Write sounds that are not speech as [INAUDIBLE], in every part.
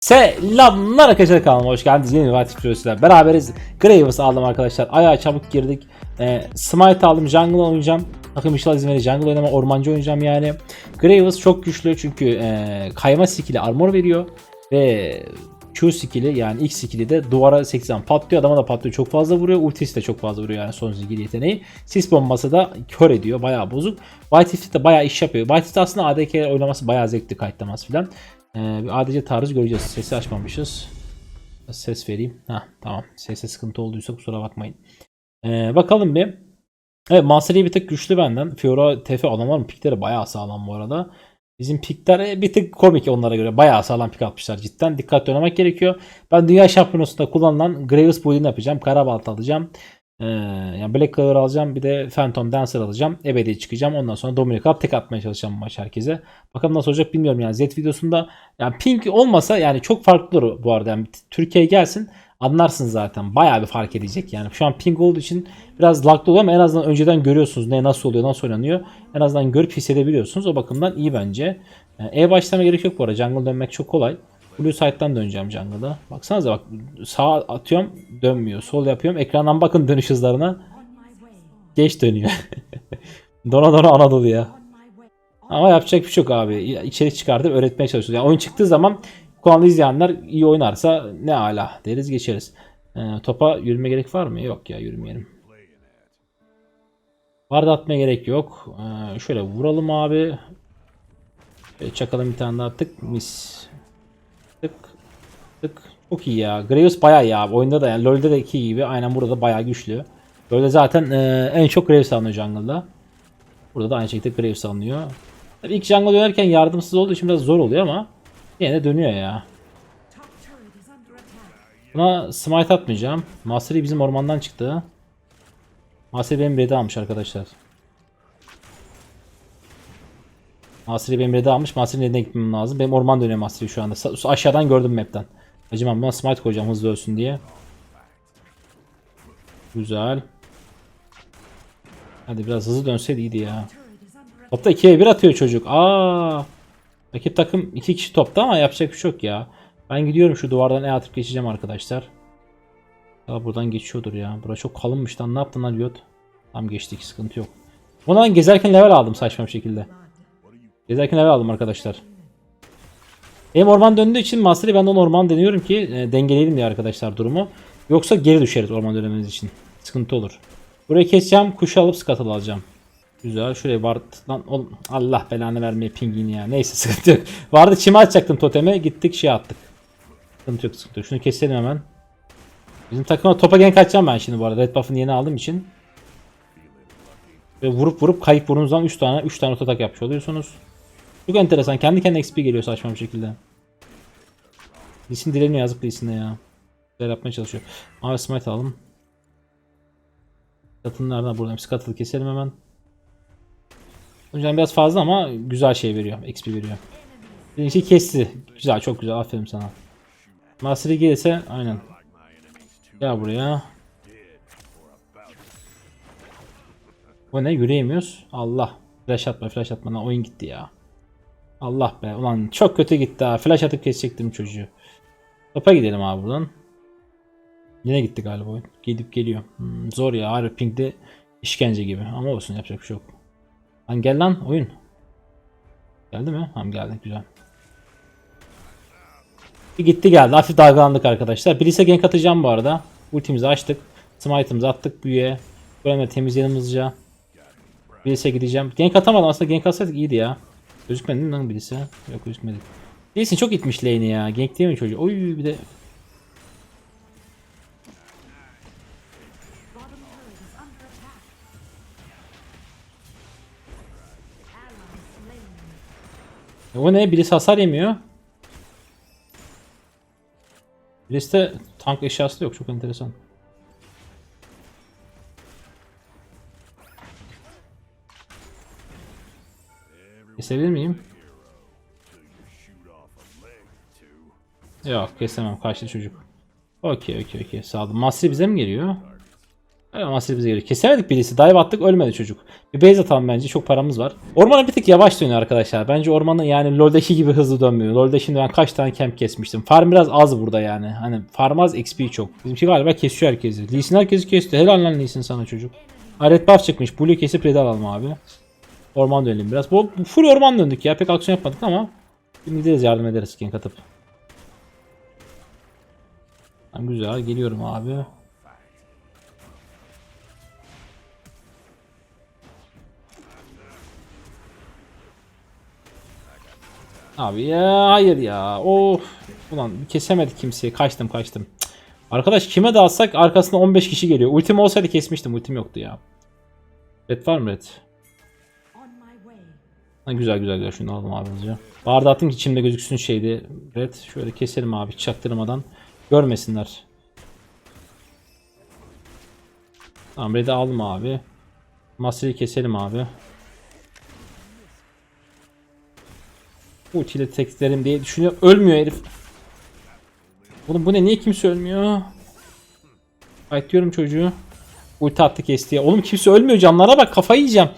Selamlar arkadaşlar kanalıma hoş geldiniz. Yeni bir Fatih Videosuyla beraberiz. Graves aldım arkadaşlar. Ayağa çabuk girdik. Ee, Smite aldım. Jungle oynayacağım. Bakın inşallah izin verir. Jungle oynama ormancı oynayacağım yani. Graves çok güçlü çünkü e, kayma skill'i armor veriyor. Ve Q skill'i yani X skill'i de duvara 80 patlıyor. Adama da patlıyor. Çok fazla vuruyor. Ultisi de çok fazla vuruyor yani son skill yeteneği. Sis bombası da kör ediyor. Bayağı bozuk. White Rift de bayağı iş yapıyor. White Rift aslında ADK oynaması bayağı zevkli kayıtlaması filan. Ee, bir ADC göreceğiz. Sesi açmamışız. Ses vereyim. Heh, tamam. Sese sıkıntı olduysa kusura bakmayın. Ee, bakalım bir. Evet Mastery bir tık güçlü benden. Fiora TF adamların pikleri bayağı sağlam bu arada. Bizim pikler e, bir tık komik onlara göre. Bayağı sağlam pik atmışlar cidden. Dikkatli oynamak gerekiyor. Ben Dünya Şampiyonası'nda kullanılan Graves build'ini yapacağım. Karabalt alacağım. Ee, yani Black Clover alacağım. Bir de Phantom Dancer alacağım. Ebedi çıkacağım. Ondan sonra Dominic Cup tek atmaya çalışacağım maç herkese. Bakalım nasıl olacak bilmiyorum yani. Z videosunda yani pink olmasa yani çok farklı bu arada. Yani Türkiye gelsin anlarsın zaten. Bayağı bir fark edecek yani. Şu an pink olduğu için biraz laglı oluyor ama en azından önceden görüyorsunuz ne nasıl oluyor, nasıl oynanıyor. En azından görüp hissedebiliyorsunuz. O bakımdan iyi bence. Yani E başlama gerek yok bu arada. Jungle dönmek çok kolay. Blue side'dan döneceğim jungle'da. Baksanıza bak sağa atıyorum dönmüyor. Sol yapıyorum. Ekrandan bakın dönüş hızlarına. Geç dönüyor. [LAUGHS] dona dona Anadolu ya. Ama yapacak bir şey yok abi. İçerik çıkartıp öğretmeye çalışıyoruz. Yani oyun çıktığı zaman kanalı izleyenler iyi oynarsa ne ala deriz geçeriz. Ee, topa yürüme gerek var mı? Yok ya yürümeyelim. Vardı atmaya gerek yok. Ee, şöyle vuralım abi. Çakalım bir tane daha tık mis. Tık tık. Çok iyi ya. Graves bayağı iyi abi. Oyunda da yani LoL'de de iki gibi. Aynen burada da bayağı güçlü. Böyle zaten e, en çok Graves alınıyor jungle'da. Burada da aynı şekilde Graves alınıyor. Tabii ilk jungle dönerken yardımsız olduğu için biraz zor oluyor ama yine de dönüyor ya. Buna smite atmayacağım. Mastery bizim ormandan çıktı. Mastery benim red'i almış arkadaşlar. Mastery benim red'i almış. Mastery'nin redine gitmem lazım. Benim orman dönüyor Mastery şu anda. Aşağıdan gördüm map'ten. Acımam buna smite koyacağım hızlı ölsün diye. Güzel. Hadi biraz hızlı dönseydi iyiydi ya. Topta 2'ye 1 atıyor çocuk. Aa! Rakip takım 2 kişi topta ama yapacak bir şey yok ya. Ben gidiyorum şu duvardan E atıp geçeceğim arkadaşlar. Ya buradan geçiyordur ya. Bura çok kalınmış lan. Ne yaptın lan Riot? Tam geçtik sıkıntı yok. Ondan gezerken level aldım saçma bir şekilde. Gezerken level aldım arkadaşlar. Benim orman döndüğü için Master'ı ben de orman deniyorum ki e, dengeleyelim diye arkadaşlar durumu. Yoksa geri düşeriz orman dönememiz için. Sıkıntı olur. Burayı keseceğim. Kuşu alıp scuttle alacağım. Güzel. Şuraya vardı. Lan oğlum, Allah belanı vermeye pingini ya. Neyse [LAUGHS] sıkıntı yok. Vardı çime atacaktım toteme. Gittik şey attık. Sıkıntı yok sıkıntı yok. Şunu keselim hemen. Bizim takıma topa gank atacağım ben şimdi bu arada. Red buff'ını yeni aldığım için. Ve vurup vurup kayıp vurduğunuz zaman 3 tane 3 tane ototak yapmış oluyorsunuz. Çok enteresan. Kendi kendine XP geliyor saçma bir şekilde. Lisin dileniyor yazık Lisin'de ya. Güzel yapmaya çalışıyor. Mavi smite alalım. Nereden buradayım? Scuttle'ı keselim hemen. Hocam biraz fazla ama güzel şey veriyor. XP veriyor. Birincisi kesti. Güzel çok güzel. Aferin sana. Mastery gelirse aynen. Gel buraya. Bu ne? Yürüyemiyoruz. Allah. Flash atma flash atma. Oyun gitti ya. Allah be. Ulan çok kötü gitti ha. Flash atıp kesecektim çocuğu. Topa gidelim abi buradan. Yine gitti galiba oyun. Gidip geliyor. Hmm, zor ya. Harbi pingde işkence gibi. Ama olsun yapacak bir şey yok. Lan gel lan oyun. Geldi mi? Tamam geldi. Güzel. Bir gitti geldi. Hafif dalgalandık arkadaşlar. Blitz'e gank atacağım bu arada. Ultimizi açtık. Smite'ımızı attık büyüye. Böyle temizleyelim hızlıca. Blitz'e gideceğim. Gank atamadım aslında gank atsaydık iyiydi ya. Gözükmedi lan Blitz'e? Yok gözükmedi. Blitz'in çok itmiş lane'i ya. Gank değil mi çocuğu? Oy bir de o ne? Birisi hasar yemiyor. Birisi de tank eşyası yok. Çok enteresan. Kesebilir miyim? Yok kesemem. Karşı çocuk. Okey okey okey. Sağ olun. Master bize mi geliyor? Ama Master bize geliyor. Kesemedik birisi. Dive attık ölmedi çocuk. Bir base atalım bence. Çok paramız var. Ormana bir tık yavaş dönüyor arkadaşlar. Bence ormanı yani LoL'deki gibi hızlı dönmüyor. LoL'de şimdi ben kaç tane camp kesmiştim. Farm biraz az burada yani. Hani farm az XP çok. Bizimki galiba kesiyor herkesi. Lee herkesi kesti. Helal lan Lee sana çocuk. Ha, Red buff çıkmış. Blue kesip red alalım abi. Orman dönelim biraz. Bu full orman döndük ya. Pek aksiyon yapmadık ama. Gideriz yardım ederiz gank atıp. Tamam, güzel geliyorum abi. Abi ya hayır ya. Of. Ulan kesemedi kimseyi. Kaçtım kaçtım. Arkadaş kime dalsak arkasında 15 kişi geliyor. Ultim olsaydı kesmiştim. Ultim yoktu ya. Red var mı red? Ha, güzel güzel güzel şunu aldım abi hızlıca. Barda attım ki içimde gözüksün şeydi. Red şöyle keselim abi çaktırmadan. Görmesinler. Tamam red'i aldım abi. Master'ı keselim abi. Ultiyle teklerim diye düşünüyor. Ölmüyor herif. Oğlum bu ne? Niye kimse ölmüyor? Fight diyorum çocuğu. Ulti attı kesti ya. Oğlum kimse ölmüyor canlara bak kafayı yiyeceğim.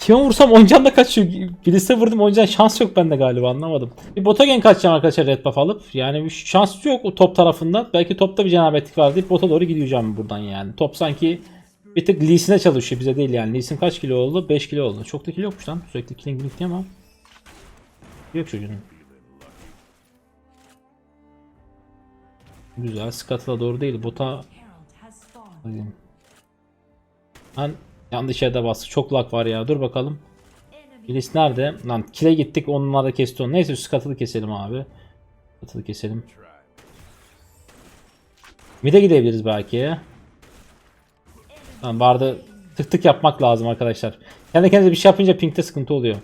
Kime vursam 10 can da kaçıyor. Birisine vurdum 10 can şans yok bende galiba anlamadım. Bir bota gank kaçacağım arkadaşlar red buff alıp. Yani bir şans yok o top tarafından. Belki topta bir cenabetlik var deyip bota doğru gideceğim buradan yani. Top sanki bir tık Lee Sin'e çalışıyor bize değil yani. Lee Sin kaç kilo oldu? 5 kilo oldu. Çok da kilo yokmuş lan. Sürekli killing diye ama. Yok çocuğun. Güzel. Scuttle'a doğru değil. Bota. Bakayım. Ben yanlış yerde bastık. Çok lag var ya. Dur bakalım. Bilis nerede? Lan kile gittik. Onlar da kesti onu. Neyse skatılı keselim abi. Skatılı keselim. Mid'e gidebiliriz belki. Tamam barda tık tık yapmak lazım arkadaşlar. Kendi kendinize bir şey yapınca ping'te sıkıntı oluyor.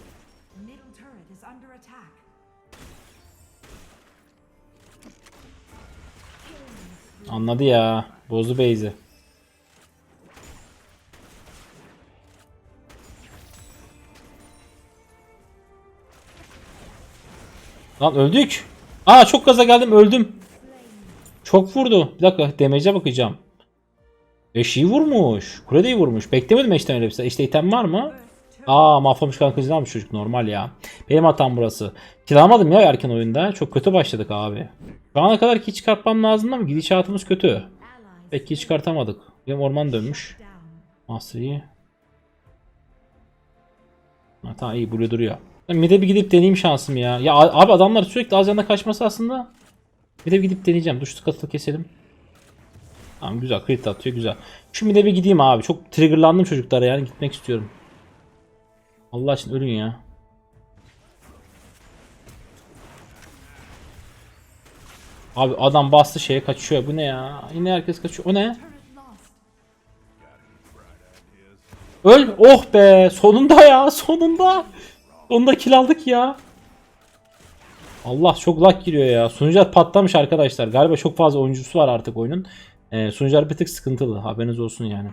Anladı ya. Bozdu base'i. Lan öldük. Aa çok gaza geldim öldüm. Çok vurdu. Bir dakika damage'e bakacağım. Eşiği vurmuş. Kuledeyi vurmuş. Beklemedim eşten öyle bir şey. İşte item var mı? Aa mahvolmuş kan kızını almış çocuk normal ya. Benim hatam burası. Kilamadım ya erken oyunda. Çok kötü başladık abi. Şu ana kadar ki çıkartmam lazım ama gidişatımız kötü. Allies Pek ki çıkartamadık. Benim orman dönmüş. down. Master iyi. Ha, tamam iyi blue duruyor. Mid'e bir gidip deneyeyim şansım ya. Ya abi adamlar sürekli az yana kaçması aslında. Mid'e bir gidip deneyeceğim. Dur şu katılı keselim. Tamam güzel crit atıyor güzel. Şu mid'e bir gideyim abi. Çok triggerlandım çocuklara yani gitmek istiyorum. Allah için ölün ya. Abi adam bastı şeye kaçıyor. Bu ne ya? Yine herkes kaçıyor. O ne? Öl. Oh be. Sonunda ya. Sonunda. Sonunda kill aldık ya. Allah çok lag giriyor ya. Sunucular patlamış arkadaşlar. Galiba çok fazla oyuncusu var artık oyunun. Ee, sunucular bir tık sıkıntılı. Haberiniz olsun yani.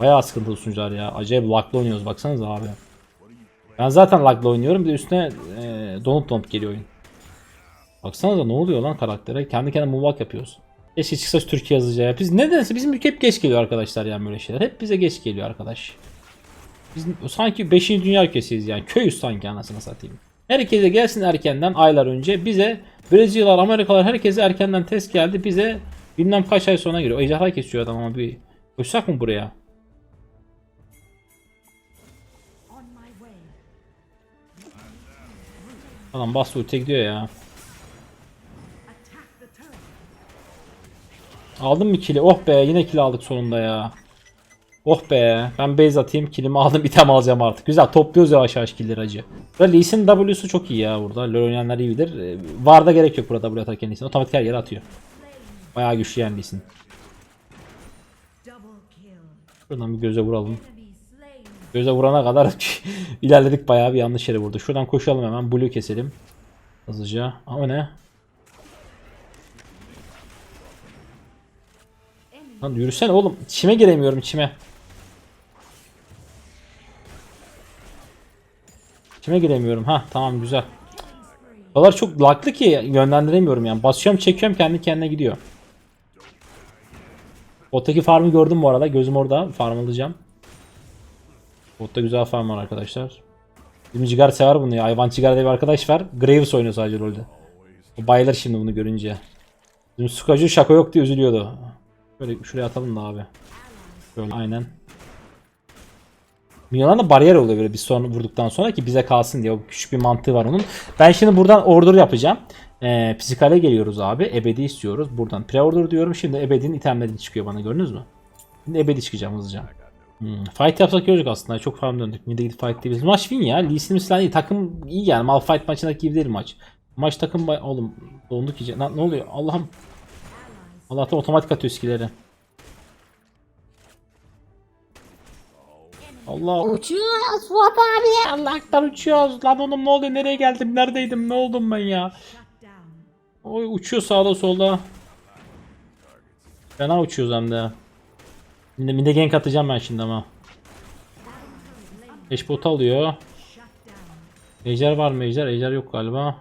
Bayağı sıkıntılı sunucular ya. Acayip laglı oynuyoruz. Baksanıza abi. Ben zaten laglı oynuyorum. Bir de üstüne e, donut donut geliyor oyun. Baksanıza ne oluyor lan karaktere. Kendi kendine moonwalk yapıyoruz. Keşke çıksa Türkiye yazıcı ya. Biz nedense bizim ülke hep geç geliyor arkadaşlar yani böyle şeyler. Hep bize geç geliyor arkadaş. Biz sanki 5. dünya ülkesiyiz yani. Köyüz sanki anasını satayım. Herkese gelsin erkenden aylar önce. Bize Brezilyalar, Amerikalar herkese erkenden test geldi. Bize bilmem kaç ay sonra geliyor. O ejderha kesiyor adam ama bir koşsak mı buraya? Adam bastı ultiye gidiyor ya. Aldım bir kili. Oh be yine kill aldık sonunda ya. Oh be ben base atayım kilimi aldım [LAUGHS] item alacağım artık. Güzel topluyoruz yavaş yavaş killleri acı. Burada Lee Sin W'su çok iyi ya burada. LoL oynayanlar iyi bilir. Ee, Varda gerek yok burada W atarken Lee Sin. Otomatik her yere atıyor. Bayağı güçlü yani Lee Sin. Şuradan bir göze vuralım. Göze vurana kadar [LAUGHS] ilerledik bayağı bir yanlış yere vurdu. Şuradan koşalım hemen. Blue keselim. Hızlıca. Ama ne? Lan yürüsene oğlum. Çime giremiyorum çime. Çime giremiyorum. Ha tamam güzel. kadar çok laglı ki yönlendiremiyorum yani. Basıyorum çekiyorum kendi kendine gidiyor. Bottaki farmı gördüm bu arada. Gözüm orada. Farm alacağım. Botta güzel farm var arkadaşlar. Bizim Cigar sever bunu ya. Hayvan Cigar diye bir arkadaş var. Graves oynuyor sadece rolde. O bayılır şimdi bunu görünce. Bizim Sukaju şaka yok diye üzülüyordu. Böyle şuraya atalım da abi. Böyle aynen. Milan da bariyer oluyor böyle bir son vurduktan sonra ki bize kalsın diye. O küçük bir mantığı var onun. Ben şimdi buradan order yapacağım. Ee, psikale geliyoruz abi. Ebedi istiyoruz. Buradan pre-order diyorum. Şimdi ebedinin itemleri çıkıyor bana gördünüz mü? Şimdi ebedi çıkacağım hızlıca. Hmm, Fight yapsak görecek aslında. Çok farm döndük. Mid'e gidip fight değil. Maç win ya. Lee Sin falan. Takım iyi yani. Malphite maçındaki gibi değil maç. Maç takım. Oğlum donduk iyice. Lan ne oluyor? Allah'ım. Allah'tan otomatik atıyor skilleri. Allah Uçuyoruz Fuat abi. Allah'tan uçuyoruz. Lan oğlum ne oluyor? Nereye geldim? Neredeydim? Ne oldum ben ya? Oy uçuyor sağda solda. Fena uçuyoruz hem de. Şimdi mide gank atacağım ben şimdi ama. Eş bot alıyor. Ejder var mı ejder? Ejder yok galiba.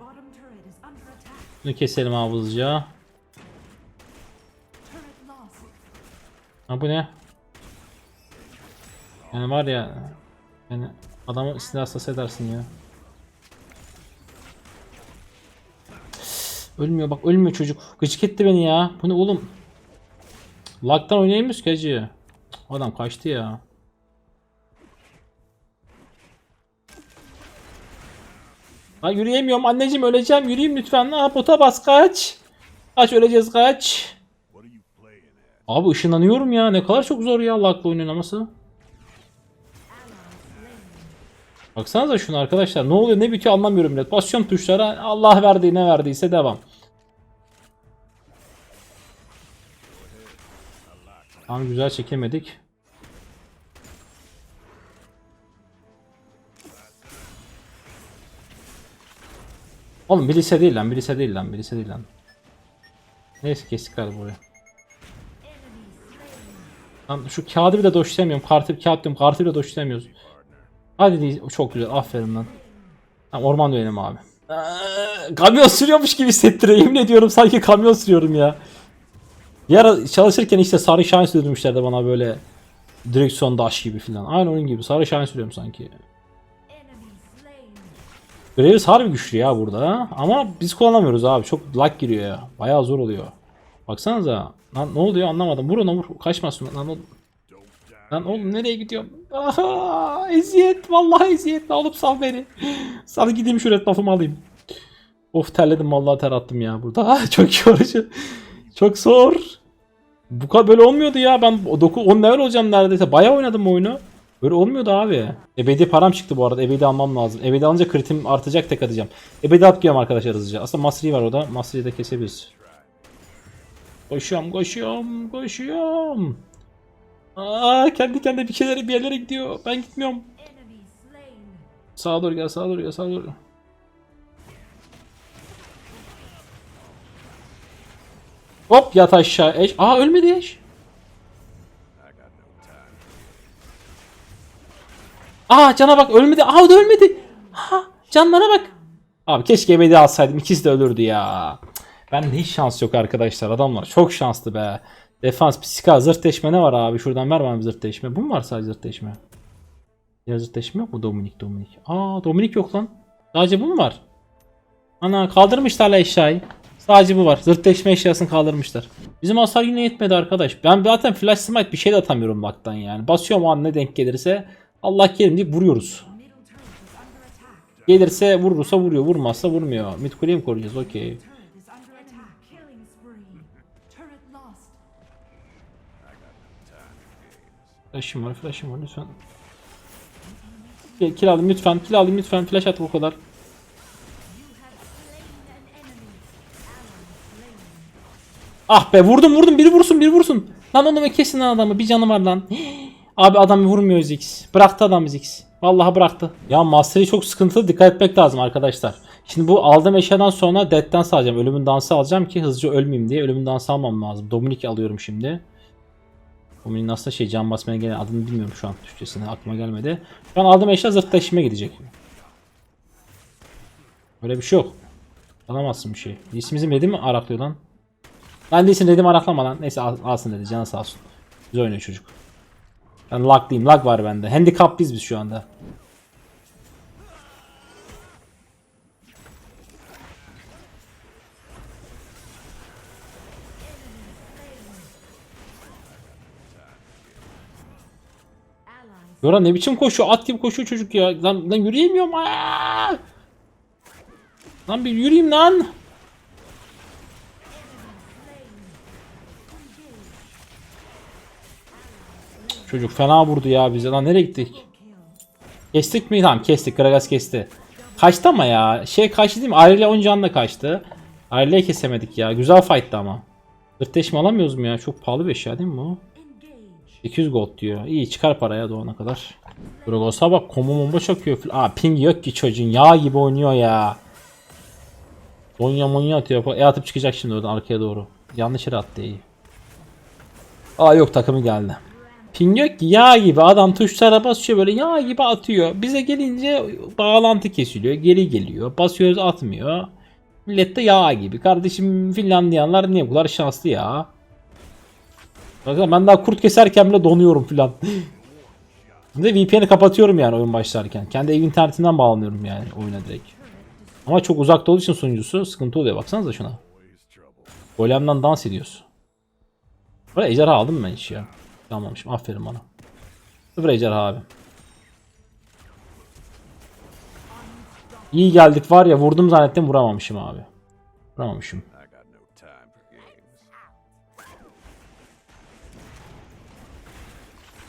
Bunu keselim abi hızlıca. Ha bu ne? Yani var ya yani adamı hastası edersin ya. Ölmüyor bak ölmüyor çocuk. Gıcık etti beni ya. Bu ne oğlum? Lock'tan oynayamıyoruz ki. Adam kaçtı ya. Lan yürüyemiyorum anneciğim öleceğim yürüyeyim lütfen. Ha bota bas kaç. Kaç öleceğiz kaç. Abi ışınlanıyorum ya. Ne kadar çok zor ya Lock'la oynaması. Baksanıza şunu arkadaşlar. Ne oluyor ne bitiyor anlamıyorum millet. Basıyorum tuşlara. Allah verdiği ne verdiyse devam. Tamam güzel çekemedik. Oğlum bir lise değil lan, bir lise değil lan, bir lise değil lan. Neyse kestik galiba burayı. Lan şu kağıdı bile doşlayamıyorum. Kartı kağıt diyorum. Kartı bile doşlayamıyoruz. Hadi değil. Çok güzel. Aferin lan. Tamam orman dönelim abi. Eee, kamyon sürüyormuş gibi hissettiriyor. Yemin ediyorum sanki kamyon sürüyorum ya. Ara çalışırken işte sarı şahin sürdürmüşlerdi bana böyle direksiyon daş gibi filan. Aynı onun gibi. Sarı şahin sürüyorum sanki. Graves harbi güçlü ya burada. Ama biz kullanamıyoruz abi. Çok lag giriyor ya. Bayağı zor oluyor. Baksanıza. Lan ne oluyor anlamadım. Vur ona vur. Kaçmasın. Lan. Lan oğlum nereye gidiyorum? Aha, eziyet. Vallahi eziyet. Ne olup sal beni. Sal gideyim şu red buff'ımı alayım. Of terledim vallahi ter attım ya burada. [LAUGHS] Çok yorucu. Çok zor. Bu kadar böyle olmuyordu ya. Ben 9 10 level olacağım neredeyse. Bayağı oynadım oyunu. Böyle olmuyordu abi. Ebedi param çıktı bu arada. Ebedi almam lazım. Ebedi alınca kritim artacak tek atacağım. Ebedi atlıyorum arkadaşlar hızlıca. Aslında Masri var orada. Masri'yi de kesebiliriz. Koşuyorum, koşuyorum, koşuyorum. Aa, kendi kendine bir şeylere bir yerlere gidiyor. Ben gitmiyorum. Sağa doğru gel, sağa doğru gel, sağa doğru. Hop yat aşağı eş. Aa ölmedi eş. Aa cana bak ölmedi. Aa da ölmedi. Ha canlara bak. Abi keşke ebedi alsaydım. İkisi de ölürdü ya. Ben hiç şans yok arkadaşlar. Adamlar çok şanslı be. Defans, psika, zırt deşme ne var abi? Şuradan ver bana bir zırt deşme. Bu mu var sadece zırt deşme? Ya zırt deşme yok mu? Dominik, Dominik. Aa Dominik yok lan. Sadece bu mu var? Ana kaldırmışlar la eşyayı. Sadece bu var. Zırt deşme eşyasını kaldırmışlar. Bizim hasar yine yetmedi arkadaş. Ben zaten flash smite bir şey de atamıyorum baktan yani. Basıyorum o an ne denk gelirse. Allah kerim deyip vuruyoruz. Gelirse vurursa vuruyor. Vurmazsa vurmuyor. Mid kuleyi mi koruyacağız? Okey. Flash'ım var, flash'ım var lütfen. Kill, alayım lütfen, kill alayım lütfen. Flash at bu kadar. Ah be vurdum vurdum biri vursun biri vursun. Lan onu kesin lan adamı bir canı var lan. [GASPS] Abi adam vurmuyor Zix. Bıraktı adam Zix. Vallahi bıraktı. Ya Master'i çok sıkıntılı dikkat etmek lazım arkadaşlar. Şimdi bu aldığım eşyadan sonra Dance alacağım. Ölümün dansı alacağım ki hızlıca ölmeyeyim diye. Ölümün dansı almam lazım. Dominik alıyorum şimdi. Dominik'in aslında şey can basmaya gelen adını bilmiyorum şu an Türkçesine aklıma gelmedi. Şu an aldığım eşya zırtlaşıma gidecek. Öyle bir şey yok. Alamazsın bir şey. İsmimizin dedi mi araklıyor lan? Ben değilsin dedim araklama lan. Neyse al- alsın dedi canı sağ olsun. Güzel oynuyor çocuk. Ben laglıyım. Lag var bende. Handicaplıyız biz şu anda. Yora ne biçim koşuyor? At gibi koşuyor çocuk ya. Lan, lan yürüyemiyorum. Aa! Lan bir yürüyeyim lan. Çocuk fena vurdu ya bize. Lan nereye gittik? Kestik mi? Tamam kestik. Gragas kesti. Kaçtı ama ya. Şey kaçtı değil mi? Ayrıca 10 canla kaçtı. Ayrıca kesemedik ya. Güzel fight'tı ama. Zırtleşme alamıyoruz mu ya? Çok pahalı bir eşya değil mi bu? Engage. 200 gold diyor. İyi çıkar paraya doğana kadar. Dragos'a bak komu bomba çakıyor. Aa ping yok ki çocuğun. Yağ gibi oynuyor ya. Donya monya atıyor. E atıp çıkacak şimdi oradan arkaya doğru. Yanlış yere attı iyi. Aa yok takımı geldi. Ping yok ki yağ gibi adam tuşlara basıyor böyle yağ gibi atıyor. Bize gelince bağlantı kesiliyor. Geri geliyor. Basıyoruz atmıyor. Millet de yağ gibi. Kardeşim Finlandiyanlar niye bu kadar şanslı ya? Bakın ben daha kurt keserken bile donuyorum filan. [LAUGHS] De VPN'i kapatıyorum yani oyun başlarken. Kendi ev internetinden bağlanıyorum yani oyuna direkt. Ama çok uzakta olduğu için sunucusu sıkıntı oluyor. Baksanıza şuna. Golem'den dans ediyoruz. Böyle ejderha aldım ben hiç ya? Almamışım. Aferin bana. Sıfır ejderha abi. İyi geldik var ya vurdum zannettim vuramamışım abi. Vuramamışım.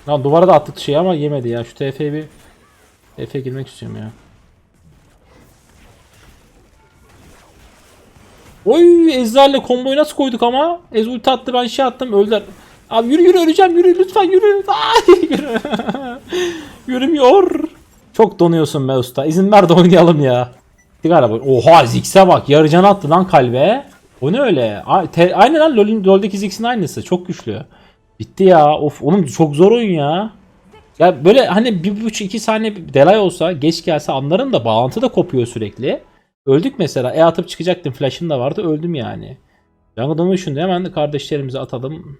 Lan duvara da attık şey ama yemedi ya. Şu TF'ye bir TF'ye girmek istiyorum ya. Oy Ezra'yla komboyu nasıl koyduk ama? Ez ulti attı ben şey attım öldüler. Abi yürü yürü öleceğim yürü lütfen yürü. [LAUGHS] Ay, yürü. [LAUGHS] Yürümüyor. Çok donuyorsun be usta. İzin ver de oynayalım ya. Galiba. Oha Ziggs'e bak. Yarı can attı lan kalbe. O ne öyle? A- Aynı lan LoL'deki Ziggs'in aynısı. Çok güçlü. Bitti ya. Of oğlum çok zor oyun ya. Ya böyle hani bir buçuk iki saniye delay olsa geç gelse anlarım da bağlantı da kopuyor sürekli. Öldük mesela. E atıp çıkacaktım. Flash'ım da vardı. Öldüm yani. Jungle Domination'da hemen de kardeşlerimize atalım.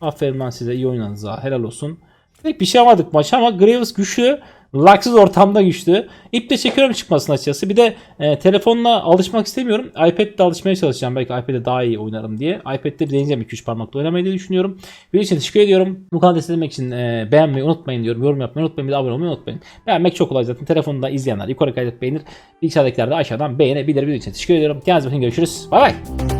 Aferin lan size. iyi oynadınız ha. Helal olsun. Pek bir şey yapamadık maç ama Graves güçlü. Laksız ortamda güçlü. İple çekiyorum çıkmasını açıkçası. Bir de e, telefonla alışmak istemiyorum. iPad'de alışmaya çalışacağım. Belki iPad'de daha iyi oynarım diye. iPad'de bir deneyeceğim 2-3 parmakla oynamayı diye düşünüyorum. Bir için teşekkür ediyorum. Bu kanalı desteklemek için e, beğenmeyi unutmayın diyorum. Yorum yapmayı unutmayın. Bir de abone olmayı unutmayın. Beğenmek çok kolay zaten. Telefonda izleyenler yukarı kaydedip beğenir. Bilgisayardakiler de aşağıdan beğenebilir. Bir için teşekkür ediyorum. Kendinize bakın. Görüşürüz. Bay bay.